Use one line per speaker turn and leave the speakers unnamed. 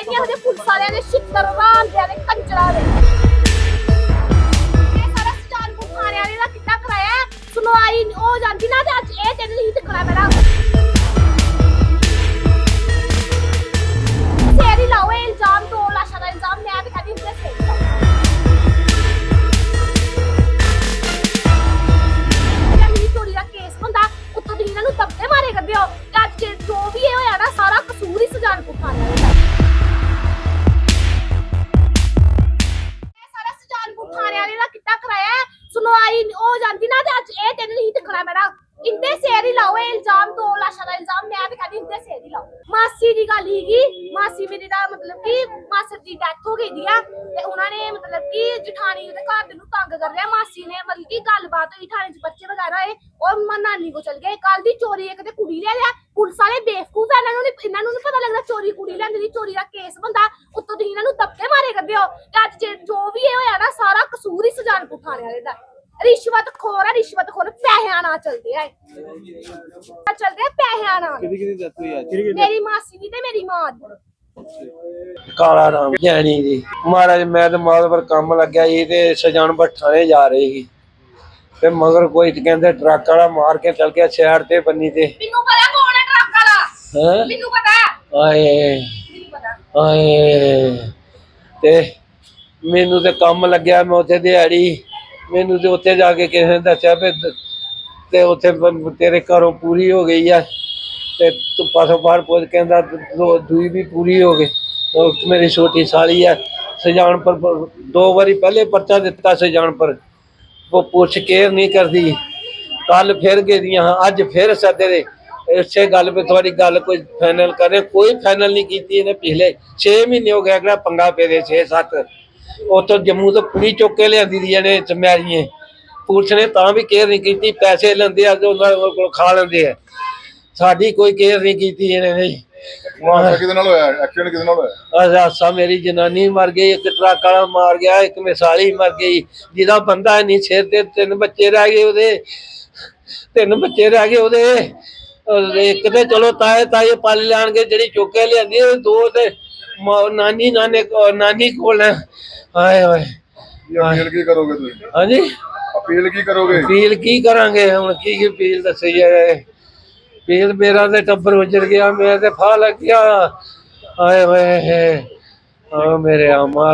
ਚਾਹੀਦੀਆਂ ਉਹਦੇ ਪੁਲਿਸ ਵਾਲਿਆਂ ਦੇ ਛਿੱਤਰ ਰਾਂਦਿਆਂ ਦੇ ਕੰਜਰਾਂ ਦੇ। ਸੁਣਵਾਈ ਜਾਂਦੀ ਨਾ ਤੇ ਅੱਜ ਇਹ ਦਿਨ ਨਹੀਂ ਟਿਕਣਾ ਮੇਰਾ ਇੰਦੇ ਸੇਰ ਹੀ ਲਾਓ, ਇਹ ਇਲਜ਼ਾਮ, ਦੋ ਲਾਸ਼ਾਂ ਦਾ ਇਲਜ਼ਾਮ, ਮੈਂ ਤੇ ਕਹਦੀ ਇੰਦੇ ਸੇਰ ਹੀ ਲਾਓ। ਮਾਸੀ ਦੀ ਗੱਲ ਹੀਗੀ ਮਾਸੀ ਮੇਰੀ ਦਾ ਮਤਲਬ ਕਿ ਮਾਸਰ ਦੀ ਡੈਥ ਹੋ ਗਈ ਦੀ ਆ, ਤੇ ਉਹਨਾਂ ਨੇ ਮਤਲਬ ਕਿ ਜਠਾਣੀ ਉਹਦੇ ਘਰ ਦੇ ਨੂੰ ਤੰਗ ਕਰ ਰਿਹਾ ਮਾਸੀ ਨੇ ਮਤਲਬ ਕਿ ਗੱਲਬਾਤ ਹੋਈ ਥਾਣੇ 'ਚ, ਬੱਚੇ ਵਗੈਰਾ ਇਹ, ਉਹ ਮਾਂ ਨਾਨੀ ਕੋ ਚਲ ਗਏ। ਕੱਲ ਦੀ ਚੋਰੀ ਇੱਕ ਤੇ ਕੁੜੀ ਲੈ ਲਿਆ। ਪੁਲਿਸ ਵਾਲੇ ਬੇਵਕੂਫ ਇਹਨਾਂ ਨੂੰ ਇਹਨਾਂ ਨੂੰ ਨੀ ਪਤਾ ਲੱਗਦਾ ਚੋਰੀ ਕੁੜੀ ਲੈਂਦੀ ਦੀ ਚੋਰੀ ਦਾ ਕੇਸ ਬੰਦਾ। ਉੱਤੋਂ ਤੁਸੀਂ ਇਹਨਾਂ ਨੂੰ ਧੱਕੇ ਮਾਰੇ ਕਰਦੇ ਹੋ। ਤੇ ਅੱਜ ਜੋ ਵੀ ਇਹ ਹੋਇਆ ਨਾ, ਸਾਰਾ ਕਸੂਰ ਹੀ ਸੁਜਾਨਪੁਰ ਥਾਣੇ ਵਾਲੇ ਦਾ। ਰਿਸ਼ਵਤ ਖੋਰ ਹੈ ਰਿਸ਼ਵਤ ਖੋਰ ਪੈਸਿਆਂ ਨਾਲ ਚੱਲਦੇ ਆ ਇਹ। ਚੱਲਦੇ ਆ ਪੈਸਿਆਂ ਨਾਲ।
ਕਿਹਦੀ ਕਿਹਦੀ ਡੈਥ ਹੋਈ ਅੱਜ?
ਮੇਰੀ ਮਾਸੀ ਦੀ ਤੇ ਮੇਰੀ ਮਾਂ ਦੀ।
ਕਾਲਾ ਰਾਮ ਜੈਣੀ ਜੀ ਮਹਾਰਾਜ ਮੈਂ ਤੇ ਮਾਲਵਰ ਕੰਮ ਲੱਗਿਆ ਸੀ ਤੇ ਸਜਾਨ ਥਾਣੇ ਜਾ ਰਹੀ ਸੀ। ਤੇ ਮਗਰ ਕੋਈ ਕਹਿੰਦੇ ਟਰੱਕ ਵਾਲਾ ਮਾਰ ਕੇ ਚਲ ਗਿਆ ਸ਼ਹਿਰ ਤੇ ਬੰਨੀ ਤੇ।
ਮੈਨੂੰ ਪਤਾ ਕੌਣ ਹੈ ਟਰੱਕ ਵਾਲਾ?
ਹੈ?
ਮੈਨੂੰ ਪਤਾ।
ਆਏ।
ਮੈਨੂੰ ਪਤਾ।
ਆਏ। ਤੇ ਮੈਨੂੰ ਤੇ ਕੰਮ ਲੱਗਿਆ ਮੈਂ ਉੱਥੇ ਦਿਹਾੜੀ ਮੈਨੂੰ ਤੇ ਉੱਥੇ ਜਾ ਕੇ ਕਿਸੇ ਨੇ ਦੱਸਿਆ ਵੀ ਦ- ਤੇ ਉੱਥੇ ਬ- ਤੇਰੇ ਘਰੋਂ ਪੂਰੀ ਹੋ ਗਈ ਆ। ਤੇ ਤੂੰ ਪਾਸੋਂ ਬਾਹਰ ਪੁੱਛ ਕਹਿੰਦਾ ਦੋ ਦੂਈ ਵੀ ਪੂਰੀ ਹੋ ਗਈ। ਉਹ ਮੇਰੀ ਛੋਟੀ ਸਾਲੀ ਆ ਸਜਾਨ ਪਰ ਦੋ ਵਾਰੀ ਪਹਿਲੇ ਪਰਚਾ ਦਿੱਤਾ ਸਜਾਨਪੁਰ ਉਹ ਪੁੱਛ ਕੇ ਨਹੀਂ ਕਰਦੀ। ਕੱਲ ਫਿਰ ਗਈਆਂ, ਅੱਜ ਫਿਰ ਸੱਦੇ ਦੇ ਇਸੇ ਗੱਲ 'ਤੇ ਤੁਹਾਡੀ ਗੱਲ ਕੋਈ ਫਾਈਨਲ ਕਰੇ ਕੋਈ ਫਾਈਨਲ ਨਹੀਂ ਕੀਤੀ ਇਹਨੇ ਪਿਛਲੇ 6 ਮਹੀਨੇ ਹੋ ਗਏ, ਅਗਲਾ ਪੰਗਾ ਪੇ ਦੇ 6 7 ਉੱਥੋਂ ਜੰਮੂ ਤੋਂ ਕੁੜੀ ਚੁੱਕ ਕੇ ਲਿਆਂਦੀ ਦੀਆਂ ਨੇ ਚਮਿਆਰੀਆਂ ਪੁਲਿਸ ਨੇ ਤਾਂ ਵੀ ਕੇਅਰ ਨਹੀਂ ਕੀਤੀ ਪੈਸੇ ਲੈਂਦੇ ਆ ਤੇ ਉਹਨਾਂ ਕੋਲ ਖਾ ਲੈਂਦੇ ਆ। ਸਾਡੀ ਕੋਈ ਕੇਅਰ ਨਹੀਂ ਕੀਤੀ ਇਹਨੇ ਨਹੀਂ
ਹਾਦਸਾ ਕਿਹਦੇ ਨਾਲ ਹੋਇਆ? ਐਕਸੀਡੈਂਟ ਕਿਹਦੇ ਨਾਲ ਹੋਇਆ?
ਅਸਾਸਾ ਮੇਰੀ ਜਨਾਨੀ ਮਰ ਗਈ ਇੱਕ ਟਰੱਕ ਵਾਲਾ ਮਾਰ ਗਿਆ ਇੱਕ ਮਿਸਾਲੀ ਮਰ ਗਈ ਜਿਹਦਾ ਬੰਦਾ ਨਹੀਂ ਸਿਰ ਤੇ ਤਿੰਨ ਬੱਚੇ ਰਹਿ ਗਏ ਉਹਦੇ। ਤਿੰਨ ਬੱਚੇ ਰਹਿ ਗਏ ਉਹਦੇ। ਇੱਕ ਤੇ ਚਲੋ ਤਾਏ ਤਾਏ ਪਾਲ ਲੈਣਗੇ ਜਿਹੜੀ ਚੁੱਕੇ ਲਿਆਂਦੀ ਦੋ ਤੇ ਮ- ਨਾਨੀ ਨਾਨੇ ਕੋ ਨਾਨੀ ਕੋਲ ਹੈ। ਹਾਏ ਹਾਏ।
ਅਪੀਲ ਕੀ ਕਰੋਗੇ ਤੁਸੀਂ?
ਹਾਂਜੀ?
ਅਪੀਲ ਕੀ ਕਰੋਗੇ?
ਅਪੀਲ ਕੀ ਕਰਾਂਗੇ? ਹੁਣ ਕੀ ਕੀ ਅਪੀਲ ਦੱਸੀ ਜਾਏ? ਅਪੀਲ ਮੇਰਾ ਤੇ ਟੱਬਰ ਉਜੜ ਗਿਆ ਮੇਰਾ ਤੇ ਫਾ ਲੱਗ ਗਿਆ ਹਾਏ ਹਾਏ। ਆ ਮੇਰੇ ਆਮਾ